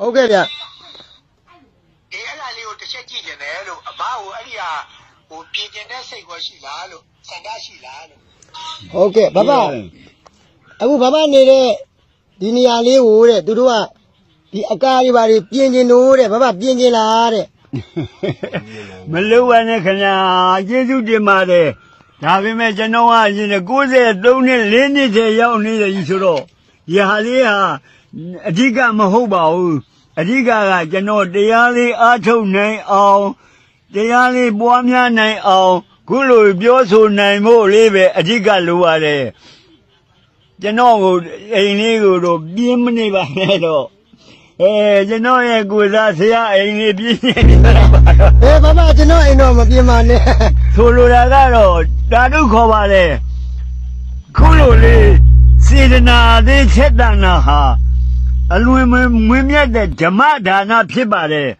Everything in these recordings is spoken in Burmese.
ဟုတ်ကဲ့ဗျအေးအဲ့ဒါလေးကိုတစ်ချက်ကြည့်ကျင်တယ်လို့အဘကိုအဲ့ဒီဟာဟိုပြင်ကျင်တဲ့စိတ်ကောရှိလားလို့စန္ဒရှိလားလို့ဟုတ်ကဲ့ဘဘအခုဘဘနေတဲ့ဒီနေရာလေးကိုတဲ့သူတို့ကဒီအကားတွေဘာတွေပြင်ကျင်လို့တဲ့ဘဘပြင်ကျင်လားတဲ့မလို့ပါနဲ့ခင်ဗျာကျေးဇူးတင်ပါတယ်ဒါပေမဲ့ကျွန်တော်ကရှင်93နှစ်4နှစ်ထဲရောက်နေတယ်ကြီးဆိုတော့ဒီဟာလေးဟာအဓိကမဟုတ်ပါဘူး အဓိကကကျွန်တော်တရားလေးအားထုတ်နိုင်အောင်တရားလေးပွားများနိုင်အောင်ခုလိုပြောဆိုနိုင်ဖို့လေးပဲအဓိကလိုပါတယ်ကျွန်တော်ကိုအိမ်လေးကိုတော့ပြင်းမနေပါနဲ့တော့အဲကျွန်တော်ရဲ့ကိုယ်စားဆရာအိမ်လေးပြင်းနေတယ်ပါတော့ဟဲ့ဘဘကျွန်တော်အိမ်တော့မပြင်ပါနဲ့ဆိုလိုတာကတော့တာတို့ခေါ်ပါလေခုလိုလေးစေတနာသေးချက်တနာဟာ အလွန်မွေမြတ်တဲ့ဓမ္မဒါနဖြစ်ပါတယ်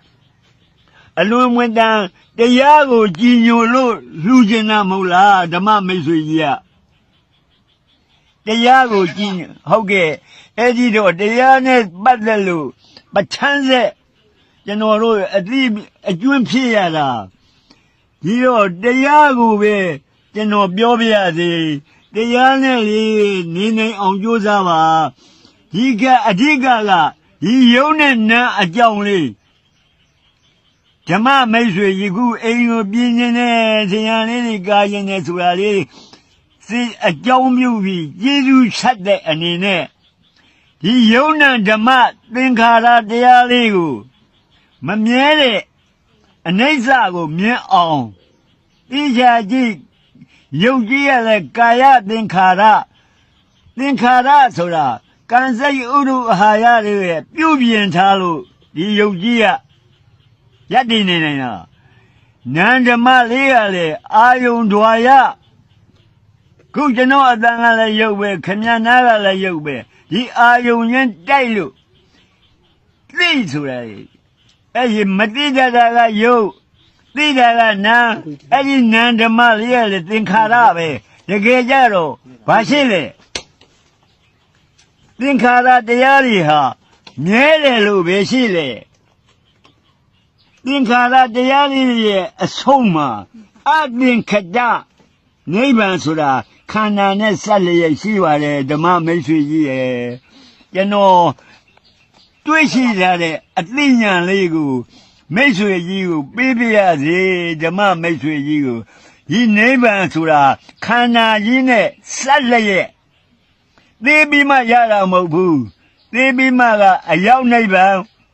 အလွန်မွန်တန်တရားကိုကြည်ညိုလို့လှူကျင်တာမဟုတ်လားဓမ္မမိတ်ဆွေကြီးကတရားကိုကြည်ညိုဟုတ်ကဲ့အဲ့ဒီတော့တရားနဲ့ပတ်သက်လို့ပဋ္ဌာန်းဆက်ကျွန်တော်တို့အတိအကျွန်းဖြစ်ရတာဒီတော့တရားကိုပဲကျွန်တော်ပြောပြရစေတရားနဲ့လေနေနိုင်အောင်ကြိုးစားပါ ဒီကအဓိကကဒီယုံနဲ့နန်းအကြောင်းလေးဓမ္မမိတ်ဆွေယခုအိမ်ကိုပြင်းနေတဲ့ဇင်ရလေးတွေကာရင်နေဆိုတာလေးစိအကြောင်းပြုပြီးကျေးဇူးဆက်တဲ့အနေနဲ့ဒီယုံနဲ့ဓမ္မသင်္ခါရတရားလေးကိုမမြဲတဲ့အနိစ္စကိုမြင်အောင်သိချာကြည့်ယုတ်ကြည်ရတဲ့ကာယသင်္ခါရသင်္ခါရဆိုတာ ကံစိတ်ဥဒုအာဟာရတွေရဲ့ပြုပြင်ထားလို့ဒီယုတ်ကြည်ရယက်တည်နေနိုင်တာနန္ဓမလေးရလေအာယုံဓွာရခုကျွန်တော်အတန်ကလည်းယုတ်ပဲခမနာကလည်းယုတ်ပဲဒီအာယုံချင်းတိုက်လို့သိဆိုတာလေအဲ့ဒီမတိတတာကယုတ်တိတာကနာအဲ့ဒီနန္ဓမလေးရလေသင်္ခါရပဲတကယ်ကြတော့ဘာရှိလဲ သင်္ခါရတရားတွေဟာမြဲတယ်လို့ပဲရှိလေသင်္ခါရတရားတွေရဲ့အဆုံးမှာအသင်္ခတနိဗ္ဗာန်ဆိုတာခန္ဓာနဲ့ဆက်လျက်ရှိပါတယ်ဓမ္မမိတ်ဆွေကြီးရဲ့ကျွန်တော်တွေ့ရှိရတဲ့အသိဉာဏ်လေးကိုမိတ်ဆွေကြီးကိုပေးပြရစေဓမ္မမိတ်ဆွေကြီးကိုဒီနိဗ္ဗာန်ဆိုတာခန္ဓာကြီးနဲ့ဆက်လျက် သိပြီးမှရတာမဟုတ်ဘူးသိပြီးမှကအရောက်နိဗ္ဗာန်